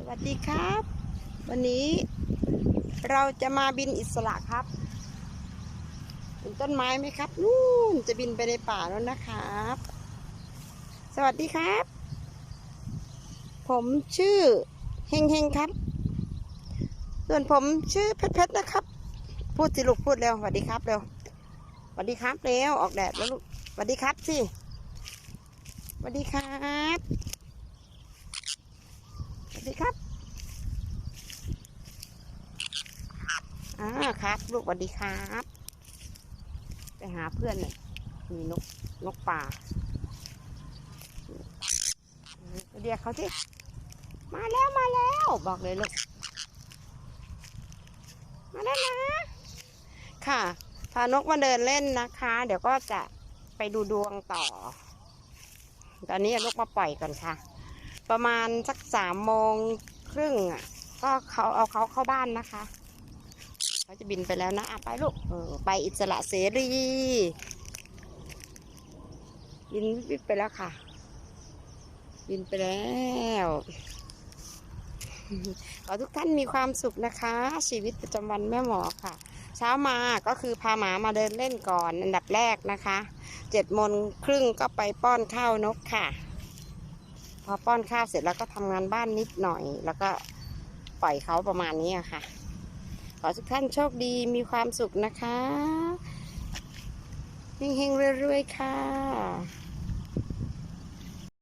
สวัสดีครับ วันนี้เราจะมาบินอิสระครับเห็นต้นไม้ไหมครับนู่นจะบินไปในป่าแล้วนะครับ สวัสดีครับ ผมชื่อเฮงเฮงครับ ส่วนผมชื่อเพชรเพชรนะครับ พูดสิลูกพูดเร็วสวัสดีครับเร็วสวัสดีครับเร็วออกแดดแล้วลูกสวัสดีครับสิสวัสดีครับสวัสดีครับอ่า ครับ ลูกสวัสดีครับ ไปหาเพื่อนหน่ยมีนกนกป่า เรียกเขาที่มาแล้วมาแล้วบอกเลยลูก มาแล้วนะ ค่ะ พานกมาเดินเล่นนะคะ เดี๋ยวก็จะไปดูดวงต่อ ตอนนี้เอานกมาปล่อยก่อนค่ะ ประมาณสักสามโมงครึ่งอะ ก็เขาเอาเขาเข้าบ้านนะคะ บินไปแล้วนะอะไปลูกเออไปอิสระเสรีบินวิบไปแล้วค่ะ บินไปแล้วขอทุกท่านมีความสุขนะคะ ชีวิตประจำวันแม่หมอค่ะ เช้ามาก็คือพาหมามาเดินเล่นก่อนอันดับแรกนะคะเจ็ดโมงครึ่งก็ไปป้อนข้าวนกค่ะ พอป้อนข้าวเสร็จแล้วก็ทำงานบ้านนิดหน่อย แล้วก็ปล่อยเขาประมาณนี้ค่ะ ขอทุกท่านโชคดีมีความสุขนะคะเฮงๆรวยๆค่ะ